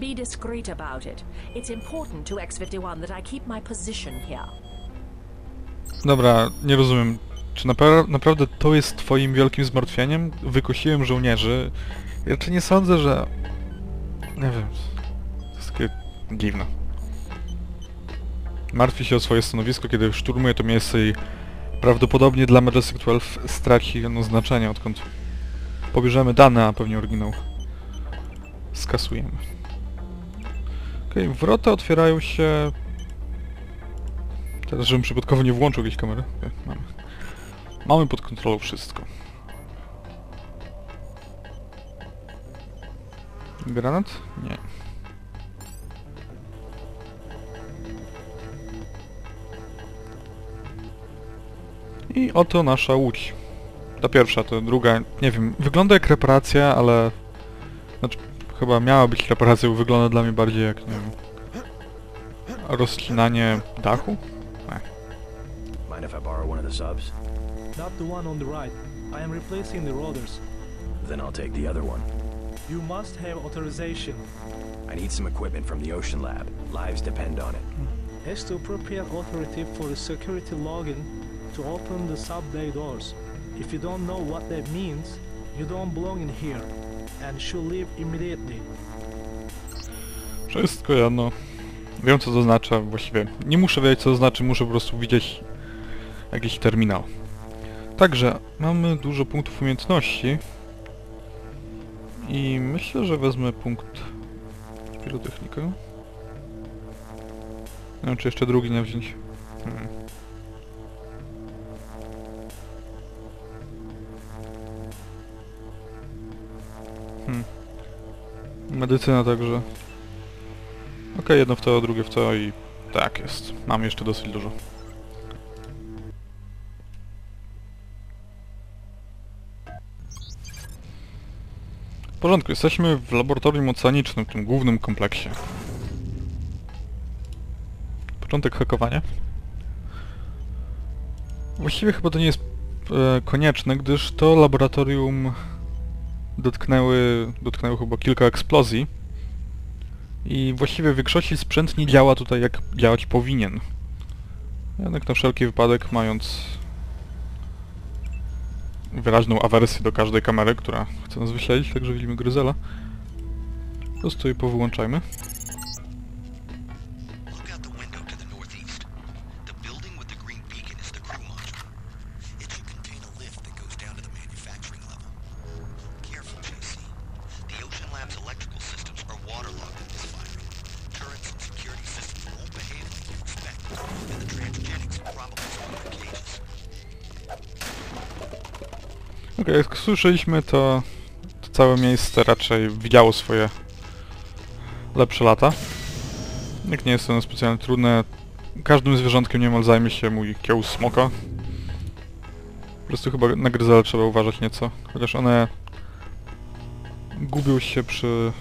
Be discreet about it. It's important to X51 that I keep my position here. Dobra, nie rozumiem. Czy napra naprawdę to jest twoim wielkim zmartwieniem? Wykosiłem żołnierzy. Raczej nie sądzę, że... Nie wiem. To jest takie dziwne. Martwi się o swoje stanowisko, kiedy szturmuje to miejsce i prawdopodobnie dla Majestic 12 straci ono znaczenie, odkąd pobierzemy dane, a pewnie oryginał skasujemy. Okej, wrota otwierają się... Teraz, żebym przypadkowo nie włączył jakiejś kamery. Okej, mamy. Mamy pod kontrolą wszystko. Granat? Nie. I oto nasza łódź. Ta pierwsza, to druga, nie wiem, wygląda jak reparacja, ale... Chyba miała być reparacja, bo wygląda dla mnie bardziej jak, nie wiem... Rozcinanie dachu? Mind if I borrow one of the subs? Not the one on the right. I am replacing the rotors. Then I'll take the other one. You must have authorization. I need some equipment from the Ocean Lab. Lives depend on it. Has the appropriate authority for the security login to open the doors. If you don't know what that means, you don't belong in here and should leave immediately. Wszystko jedno. Wiem co to znaczy, właściwie nie muszę wiedzieć co to znaczy, muszę po prostu widzieć jakiś terminal. Także mamy dużo punktów umiejętności i myślę, że wezmę punkt pirotechnika. Nie wiem, czy jeszcze drugi nie wziąć. Hmm. Medycyna także. Okej, jedno w to, drugie w to i tak jest. Mam jeszcze dosyć dużo. W porządku, jesteśmy w laboratorium oceanicznym, w tym głównym kompleksie. Początek hakowania. Właściwie chyba to nie jest e, konieczne, gdyż to laboratorium dotknęły, dotknęły chyba kilka eksplozji. I właściwie w większości sprzęt nie działa tutaj jak działać powinien. Jednak na wszelki wypadek mając wyraźną awersję do każdej kamery, która chce nas wyśledzić, także widzimy gryzela. Po prostu je powyłączajmy. Jak słyszeliśmy, to, to całe miejsce raczej widziało swoje lepsze lata. Jak nie jest to specjalnie trudne, każdym zwierzątkiem niemal zajmie się mój kieł smoka. Po prostu chyba na gryzele trzeba uważać nieco, chociaż one gubią się przy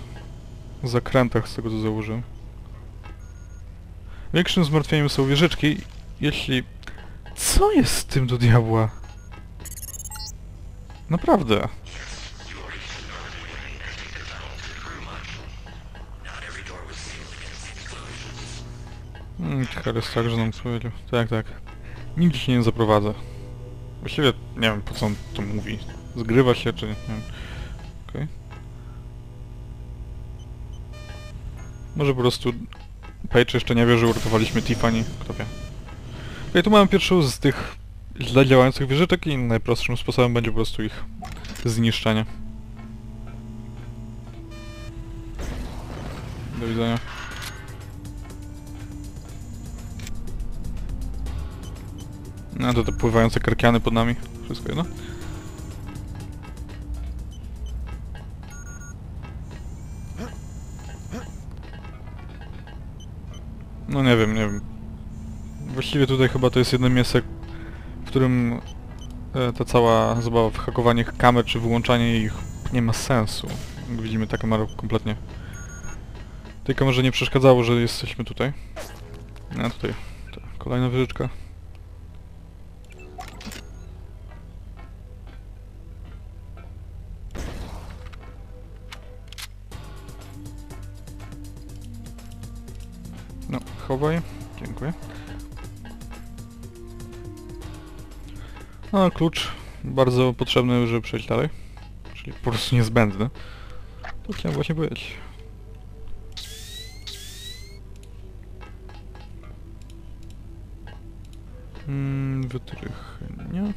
zakrętach, z tego co założyłem. Większym zmartwieniem są wieżyczki, jeśli... Co jest z tym do diabła? Naprawdę. Hmm, Harry tak, że nam powiedział. Tak, tak. Nigdzie się nie zaprowadzę. Właściwie nie wiem po co on to mówi. Zgrywa się czy nie wiem. Okej. Może po prostu Page jeszcze nie wie, że uratowaliśmy Tiffany, kto wie. Okej, tu mamy pierwszą z tych źle działających wieżyczek i najprostszym sposobem będzie po prostu ich zniszczenie. Do widzenia. No to te pływające karkiany pod nami. Wszystko jedno. No nie wiem, nie wiem. Właściwie tutaj chyba to jest jedno miejsce, którym e, ta cała zabawa w hakowanie kamer czy wyłączanie ich nie ma sensu. Widzimy ta kamera kompletnie... Tej kamerze nie przeszkadzało, że jesteśmy tutaj. A tutaj ta kolejna wyżyczka. No, chowaj. Dziękuję. No, klucz bardzo potrzebny, żeby przejść dalej. Czyli po prostu niezbędny. To chciałem właśnie powiedzieć. Mm, wytrych nie.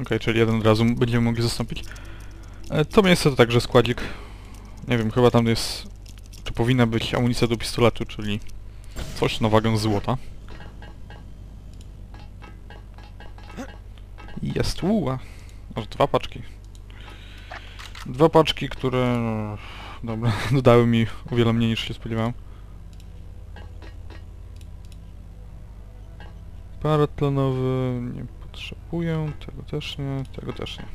Okej, czyli jeden od razu będziemy mogli zastąpić. E, to miejsce to także składzik. Nie wiem, chyba tam jest... Czy powinna być amunicja do pistoletu, czyli coś na wagę złota. Jest łuła. Aż dwa paczki. Dwa paczki, które... Dobra, dodały mi o wiele mniej niż się spodziewałem. Aparat tlenowy nie potrzebuję, tego też nie, tego też nie.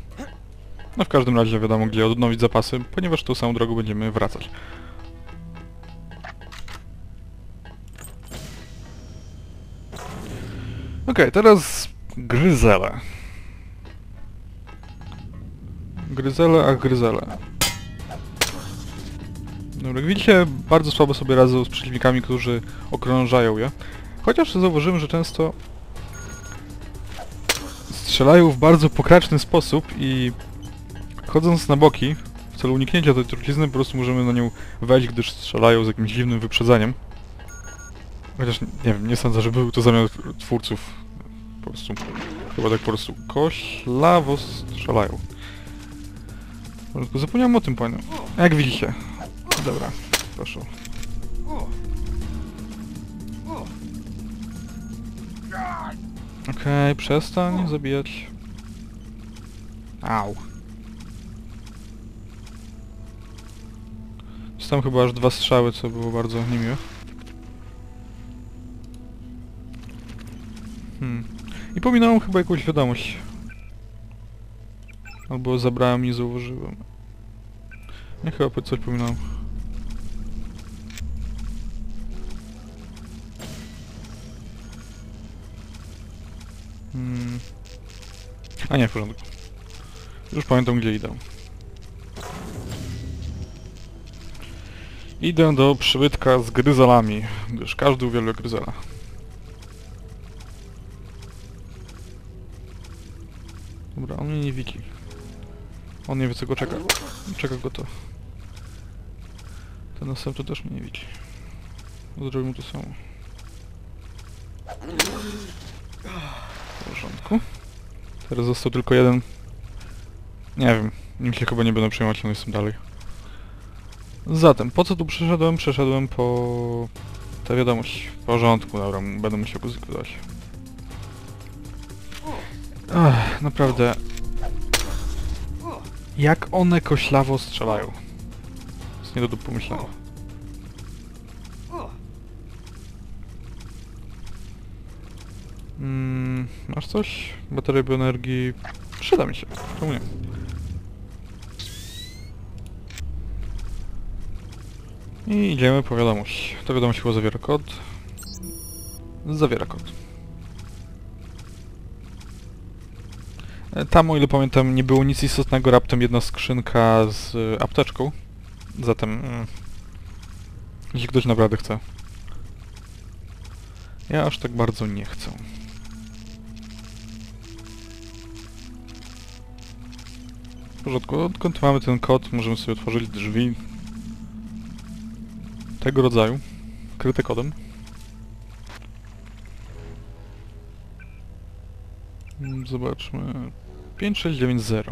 No w każdym razie wiadomo gdzie odnowić zapasy, ponieważ tą samą drogą będziemy wracać. Okej, teraz gryzele. Gryzele, a gryzele. Dobra, jak widzicie, bardzo słabo sobie radzą z przeciwnikami, którzy okrążają je. Chociaż zauważyłem, że często strzelają w bardzo pokraczny sposób i chodząc na boki, w celu uniknięcia tej trucizny, po prostu możemy na nią wejść, gdyż strzelają z jakimś dziwnym wyprzedzeniem. Chociaż, nie wiem, nie sądzę, że był to zamiar twórców. Po prostu, chyba tak po prostu koślawo strzelają. Zapomniałem o tym, panią. Jak widzicie. Dobra, proszę. Okej, przestań zabijać. Au. Tam chyba aż dwa strzały, co było bardzo niemiłe. Hmm. I pominąłem chyba jakąś wiadomość. Albo zabrałem nie zauważyłem. Nie, chyba coś pominąłem. Hmm. A nie, w porządku. Już pamiętam gdzie idę. Idę do przybytka z gryzelami, gdyż każdy uwielbia gryzela. Dobra, on mnie nie widzi. On nie wie co go czeka. Czeka go to. Ten następny też mnie nie widzi. Zrobił mu to samo. W porządku. Teraz został tylko jeden. Nie wiem, nim się chyba nie będę przejmować, no jestem dalej. Zatem, po co tu przyszedłem? Przeszedłem po... tę wiadomość. W porządku, dobra, będę musiał go zlikwidować. Ach, naprawdę. Jak one koślawo strzelają? Jest nie do pomyślenia. Mm, masz coś? Bateria bioenergii... Przyda mi się. Czemu nie? I idziemy po wiadomość. To wiadomość chyba zawiera kod. Zawiera kod. Tam, o ile pamiętam, nie było nic istotnego, raptem jedna skrzynka z e, apteczką. Zatem... Mm, jeśli ktoś naprawdę chce. Ja aż tak bardzo nie chcę. W porządku, odkąd mamy ten kod, możemy sobie otworzyć drzwi tego rodzaju, kryte kodem. Zobaczmy. 5690.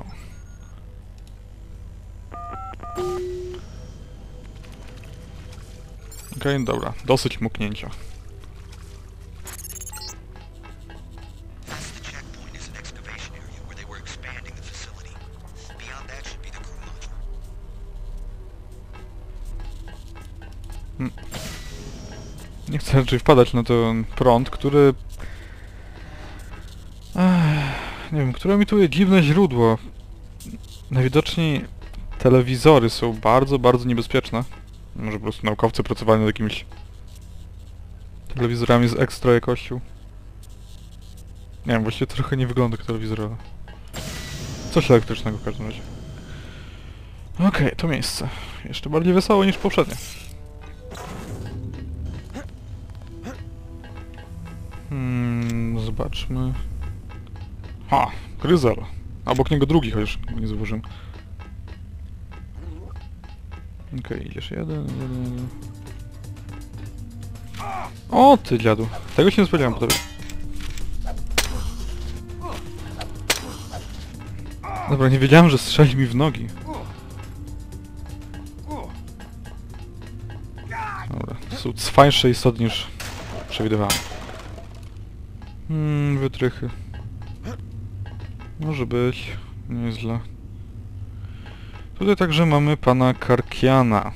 Okej, dobra. Dosyć muknięcia. Module. Nie chcę raczej wpadać na ten prąd, który... Nie wiem, które jest dziwne źródło. Najwidoczniej telewizory są bardzo, bardzo niebezpieczne. Może po prostu naukowcy pracowali nad jakimiś telewizorami z ekstra jakością. Nie wiem, właściwie trochę nie wygląda jak telewizor, ale... Coś elektrycznego w każdym razie. Okej, okay, to miejsce. Jeszcze bardziej wesoło niż poprzednie. Hmm, zobaczmy. Ha! Gryzel. A Obok niego drugi, chociaż nie zauważyłem. Okej, idziesz jeden, jeden, jeden. O, ty dziadu. Tego się nie spodziewałem po tobie. Dobra, nie wiedziałem, że strzeli mi w nogi. Dobra, to są cwańsze istoty niż przewidywałem. Hmm, wytrychy. Może być. Nieźle. Tutaj także mamy pana Karkiana.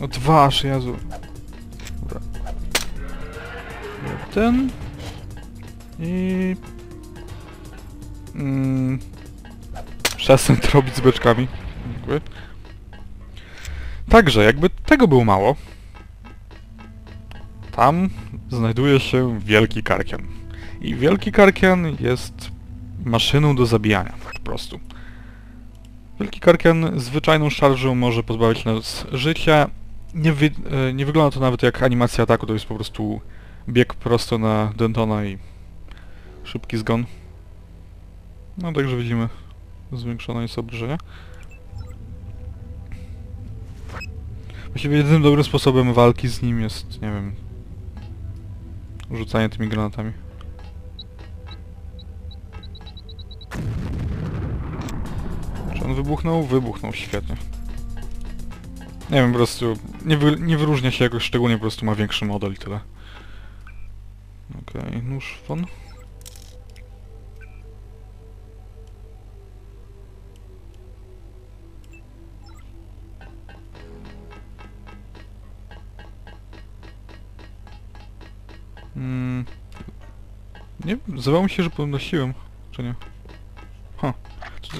No dwa, aż Jezu. Dobra. Ten. I... Mm. Przestań to robić z beczkami. Dziękuję. Także, jakby tego było mało, tam znajduje się Wielki Karkian. I Wielki Karkian jest maszyną do zabijania, po prostu. Wielki Karkian zwyczajną szarżą może pozbawić nas życia. Nie, wy, e, nie wygląda to nawet jak animacja ataku, to jest po prostu bieg prosto na Dentona i szybki zgon. No także widzimy zwiększone jest obrażenia. Właściwie jedynym dobrym sposobem walki z nim jest, nie wiem, rzucanie tymi granatami. Wybuchnął? Wybuchnął, świetnie. Nie wiem, po prostu nie, wy, nie wyróżnia się jakoś szczególnie, po prostu ma większy model i tyle. Okej, nóż won. Mm. Nie zdawało mi się, że podnosiłem, czy nie?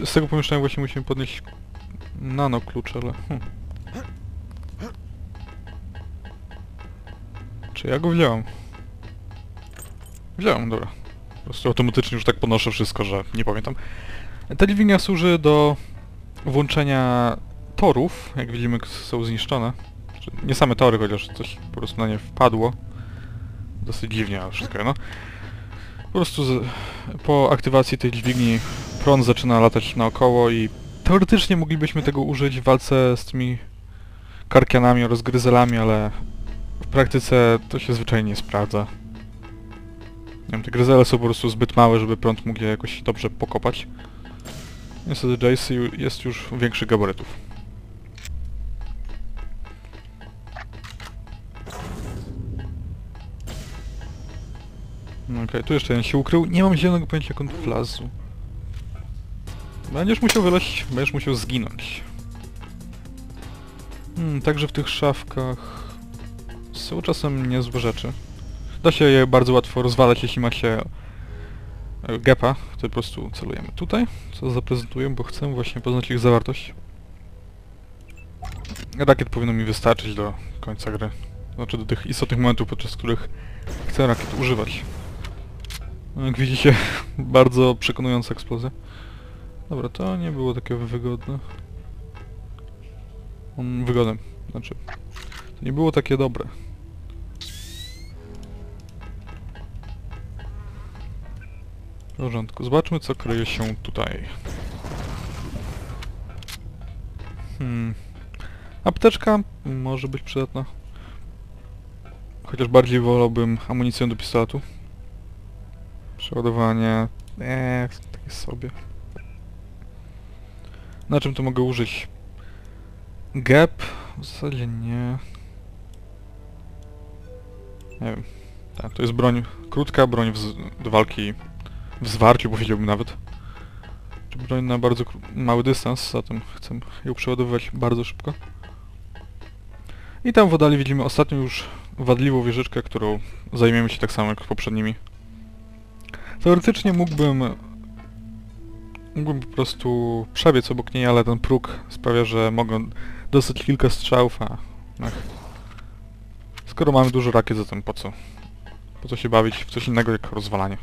Z tego pomieszczenia właśnie musimy podnieść nano klucz, ale... Hm. Czy ja go wziąłem? Wziąłem, dobra. Po prostu automatycznie już tak podnoszę wszystko, że nie pamiętam. Ta liwinia służy do włączenia torów, jak widzimy są zniszczone. Znaczy, Nie same tory, chociaż coś po prostu na nie wpadło. Dosyć dziwnie, ale wszystko no. Po prostu z, po aktywacji tej dźwigni prąd zaczyna latać naokoło i teoretycznie moglibyśmy tego użyć w walce z tymi karkianami oraz gryzelami, ale w praktyce to się zwyczajnie nie sprawdza. Nie wiem, te gryzele są po prostu zbyt małe, żeby prąd mógł je jakoś dobrze pokopać. Niestety Jace jest już większych gabarytów. No Okej, tu jeszcze jeden się ukrył. Nie mam zielonego pojęcia jak on wlazł. Będziesz musiał wyleźć, będziesz musiał zginąć. Hmm, także w tych szafkach są czasem niezłe rzeczy. Da się je bardzo łatwo rozwalać, jeśli ma się e, gepa. To po prostu celujemy tutaj, co zaprezentuję, bo chcę właśnie poznać ich zawartość. Rakiet powinno mi wystarczyć do końca gry. Znaczy do tych istotnych momentów, podczas których chcę rakiet używać. No, Jak widzicie, bardzo przekonująca eksplozja. Dobra, to nie było takie wygodne. On znaczy... To nie było takie dobre. W porządku, zobaczmy co kryje się tutaj. Hmm. Apteczka może być przydatna. Chociaż bardziej wolałbym amunicję do pistoletu. Przeładowanie... Eee, takie sobie. Na czym to mogę użyć? Gap? W zasadzie nie. Nie wiem. Tak, to jest broń krótka, broń do walki w zwarciu, powiedziałbym nawet. Broń na bardzo mały dystans, zatem chcę ją przeładowywać bardzo szybko. I tam w oddali widzimy ostatnią już wadliwą wieżyczkę, którą zajmiemy się tak samo jak poprzednimi. Teoretycznie mógłbym... Mógłbym po prostu przebiec obok niej, ale ten próg sprawia, że mogę dostać kilka strzałów, a... Ech. Skoro mamy dużo rakiet, zatem po co? Po co się bawić w coś innego jak rozwalanie?